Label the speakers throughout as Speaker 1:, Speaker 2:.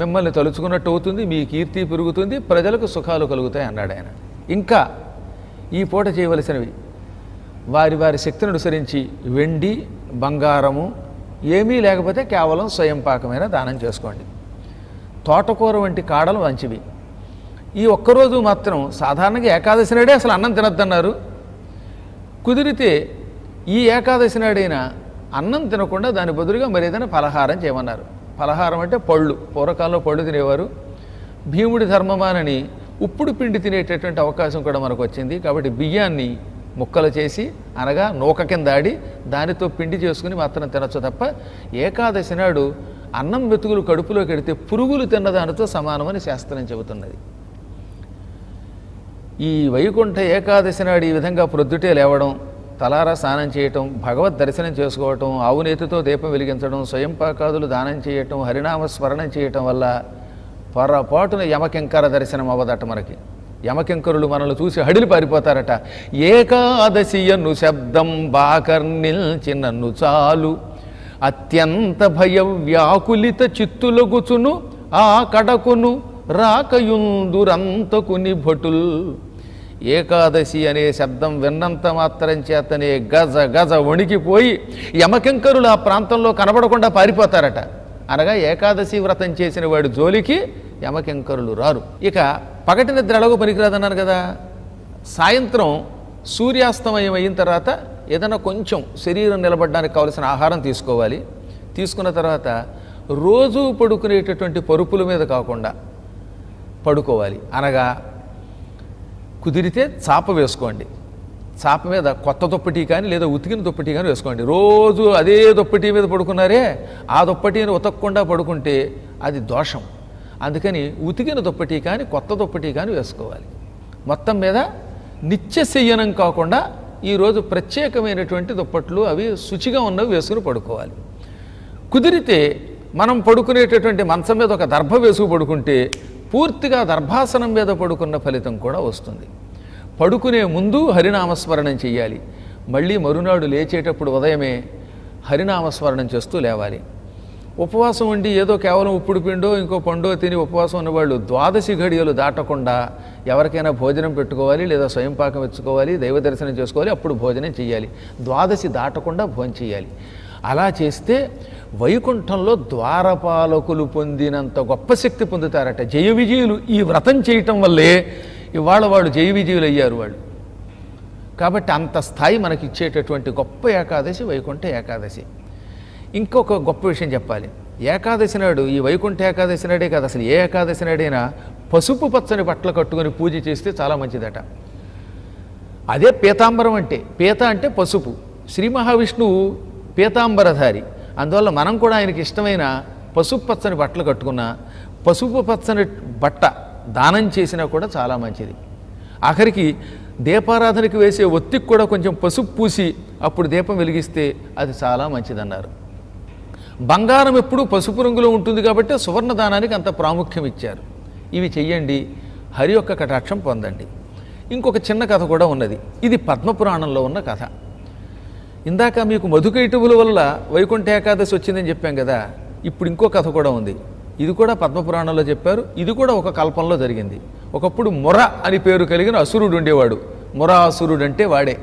Speaker 1: మిమ్మల్ని తలుచుకున్నట్టు అవుతుంది మీ కీర్తి పెరుగుతుంది ప్రజలకు సుఖాలు కలుగుతాయి అన్నాడు ఆయన. ఇంకా ఈ పూట చేయవలసినవి వారి వారి శక్తిని అనుసరించి వెండి బంగారము ఏమీ లేకపోతే కేవలం స్వయం పాకమైన దానం చేసుకోండి. తోటకూర వంటి కాడలు మంచివి. ఈ ఒక్కరోజు మాత్రం సాధారణంగా ఏకాదశి నాడే అసలు అన్నం తినొద్దన్నారు. కుదిరితే ఈ ఏకాదశి నాడైనా అన్నం తినకుండా దాని బదులుగా మరేదైనా ఏదైనా ఫలహారం చేయమన్నారు. ఫలహారం అంటే పళ్ళు. పూర్వకాలంలో పళ్ళు తినేవారు. భీముడి ధర్మమానని ఉప్పుడు పిండి తినేటటువంటి అవకాశం కూడా మనకు వచ్చింది కాబట్టి బియ్యాన్ని ముక్కలు చేసి అనగా నూక కింద ఆడి దానితో పిండి చేసుకుని మాత్రం తినచ్చు తప్ప ఏకాదశి నాడు అన్నం వెతుకులు కడుపులోకి ఎడితే పురుగులు తిన్నదానితో సమానమని శాస్త్రం చెబుతున్నది. ఈ వైకుంఠ ఏకాదశి నాడు ఈ విధంగా ప్రొద్దుటే లేవడం తలారా స్నానం చేయటం భగవద్ దర్శనం చేసుకోవటం అవునేతితో దీపం వెలిగించడం స్వయం పాకాదులు దానం చేయటం హరినామ స్మరణం చేయటం వల్ల పొరపాటున యమకింకర దర్శనం అవ్వదట మనకి. యమకింకరులు మనల్ని చూసి హడిలి పారిపోతారట. ఏకాదశి అను శబ్దం బాకర్నిల్చి చిన్నన్ను చాలు. అత్యంత భయ వ్యాకులిత చిత్తులగుచును ఆ కడకును రాకయుందురంతకుని భటుల్. ఏకాదశి అనే శబ్దం విన్నంత మాత్రం చేతనే గజ గజ వణికిపోయి యమకింకరులు ఆ ప్రాంతంలో కనబడకుండా పారిపోతారట. అనగా ఏకాదశి వ్రతం చేసిన వాడి జోలికి యమకింకరులు రారు. ఇక పగటి నిద్ర ఎలాగో పనికిరాదన్నాను కదా. సాయంత్రం సూర్యాస్తమయం అయిన తర్వాత ఏదైనా కొంచెం శరీరం నిలబడడానికి కావలసిన ఆహారం తీసుకోవాలి. తీసుకున్న తర్వాత రోజు పడుకునేటటువంటి పరుపుల మీద కాకుండా పడుకోవాలి. అనగా కుదిరితే చాప వేసుకోండి. చాప మీద కొత్త దుప్పటి కానీ లేదా ఉతికిన దుప్పటి కానీ వేసుకోండి. రోజు అదే దుప్పటి మీద పడుకున్నారే ఆ దుప్పటిని ఉతకకుండా పడుకుంటే అది దోషం. అందుకని ఉతికిన దుప్పటి కానీ కొత్త దుప్పటి కానీ వేసుకోవాలి. మొత్తం మీద నిత్యశయ్యనం కాకుండా ఈరోజు ప్రత్యేకమైనటువంటి దుప్పట్లు అవి శుచిగా ఉన్నవి వేసుకుని పడుకోవాలి. కుదిరితే మనం పడుకునేటటువంటి మంచం మీద ఒక దర్భ వేసుకు పడుకుంటే పూర్తిగా దర్భాసనం మీద పడుకున్న ఫలితం కూడా వస్తుంది. పడుకునే ముందు హరినామస్మరణం చెయ్యాలి. మళ్ళీ మరునాడు లేచేటప్పుడు ఉదయమే హరినామస్మరణం చేస్తూ లేవాలి. ఉపవాసం ఉండి ఏదో కేవలం ఉప్పుడు పిండో ఇంకో పండో తిని ఉపవాసం ఉన్నవాళ్ళు ద్వాదశి ఘడియలు దాటకుండా ఎవరికైనా భోజనం పెట్టుకోవాలి లేదా స్వయం పాకం ఇచ్చుకోవాలి దైవ దర్శనం చేసుకోవాలి అప్పుడు భోజనం చేయాలి ద్వాదశి దాటకుండా భోజనం చేయాలి అలా చేస్తే వైకుంఠంలో ద్వారపాలకులు పొందినంత గొప్ప శక్తి పొందుతారట. జయ విజయులు ఈ వ్రతం చేయటం వల్లే ఇవాళ వాళ్ళు జయ విజయులు అయ్యారు వాళ్ళు. కాబట్టి అంత స్థాయి మనకి ఇచ్చేటటువంటి గొప్ప ఏకాదశి వైకుంఠ ఏకాదశి. ఇంకొక గొప్ప విషయం చెప్పాలి. ఏకాదశి నాడు ఈ వైకుంఠ ఏకాదశి నాడే కాదు అసలు ఏ ఏకాదశి నాడైనా పసుపు పచ్చని బట్టలు కట్టుకొని పూజ చేస్తే చాలా మంచిదట. అదే పీతాంబరం అంటే పీత అంటే పసుపు. శ్రీ మహావిష్ణువు పీతాంబరధారి. అందువల్ల మనం కూడా ఆయనకి ఇష్టమైన పసుపు పచ్చని బట్టలు కట్టుకున్నా పసుపు పచ్చని బట్ట దానం చేసినా కూడా చాలా మంచిది. ఆఖరికి దీపారాధనకి వేసే ఒత్తికి కూడా కొంచెం పసుపు పూసి అప్పుడు దీపం వెలిగిస్తే అది చాలా మంచిదన్నారు. బంగారం ఎప్పుడూ పసుపు రంగులో ఉంటుంది కాబట్టి సువర్ణ దానానికి అంత ప్రాముఖ్యం ఇచ్చారు. ఇవి చెయ్యండి హరి యొక్క కటాక్షం పొందండి. ఇంకొక చిన్న కథ కూడా ఉన్నది. ఇది పద్మపురాణంలో ఉన్న కథ. ఇందాక మీకు మధుకైటవుల వల్ల వైకుంఠ ఏకాదశి వచ్చిందని చెప్పాం కదా ఇప్పుడు ఇంకో కథ కూడా ఉంది. ఇది కూడా పద్మపురాణంలో చెప్పారు ఇది కూడా ఒక కల్పంలో జరిగింది. ఒకప్పుడు మొర అని పేరు కలిగిన అసురుడు ఉండేవాడు. మొరాసురుడు అంటే వాడే.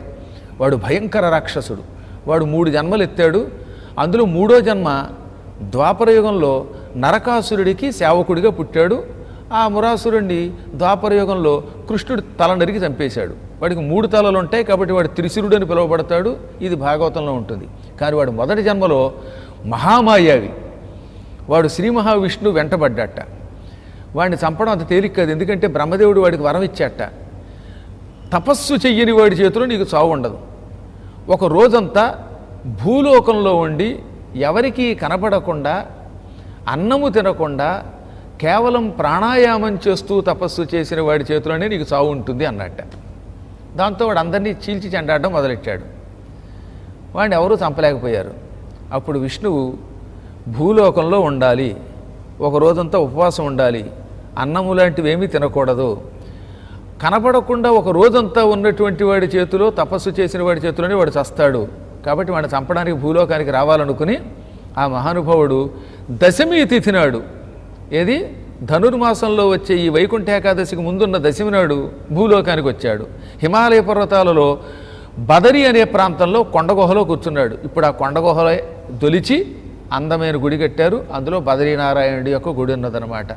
Speaker 1: వాడు భయంకర రాక్షసుడు. వాడు మూడు జన్మలు ఎత్తాడు. అందులో మూడో జన్మ ద్వాపరయుగంలో నరకాసురుడికి సేవకుడిగా పుట్టాడు. ఆ మురాసురుణ్ణి ద్వాపరయుగంలో కృష్ణుడు తల నరికి చంపేశాడు. వాడికి మూడు తలలు ఉంటాయి కాబట్టి వాడు త్రిశిరుడు అని పిలువబడతాడు. ఇది భాగవతంలో ఉంటుంది. కానీ వాడు మొదటి జన్మలో మహామాయావి వాడు శ్రీ మహావిష్ణువు వెంటబడ్డట. వాడిని చంపడం అంత తేలిక కాదు. ఎందుకంటే బ్రహ్మదేవుడు వాడికి వరం ఇచ్చాట. తపస్సు చెయ్యని వాడి చేతిలో నీకు చావు ఉండదు. ఒక రోజంతా భూలోకంలో ఉండి ఎవరికీ కనపడకుండా అన్నము తినకుండా కేవలం ప్రాణాయామం చేస్తూ తపస్సు చేసిన వాడి చేతిలోనే నీకు చావు ఉంటుంది అన్నట్ట. దాంతో వాడు అందరినీ చీల్చి చెండాడడం మొదలెట్టాడు. వాడిని ఎవరూ చంపలేకపోయారు. అప్పుడు విష్ణువు భూలోకంలో ఉండాలి ఒక రోజంతా ఉపవాసం ఉండాలి అన్నము లాంటివి ఏమీ తినకూడదు. కనపడకుండా ఒక రోజంతా ఉన్నటువంటి వాడి చేతిలో తపస్సు చేసిన వాడి చేతిలోనే వాడు చస్తాడు. కాబట్టి వాడిని చంపడానికి భూలోకానికి రావాలనుకుని ఆ మహానుభావుడు దశమి తిథినాడు ఏది? ధనుర్మాసంలో వచ్చే ఈ వైకుంఠ ఏకాదశికి ముందున్న దశమినాడు భూలోకానికి వచ్చాడు. హిమాలయ పర్వతాలలో బదరి అనే ప్రాంతంలో కొండగుహలో కూర్చున్నాడు. ఇప్పుడు ఆ కొండగుహలో దొలిచి అందమైన గుడి కట్టారు. అందులో బదరీనారాయణుడి యొక్క గుడి ఉన్నదనమాట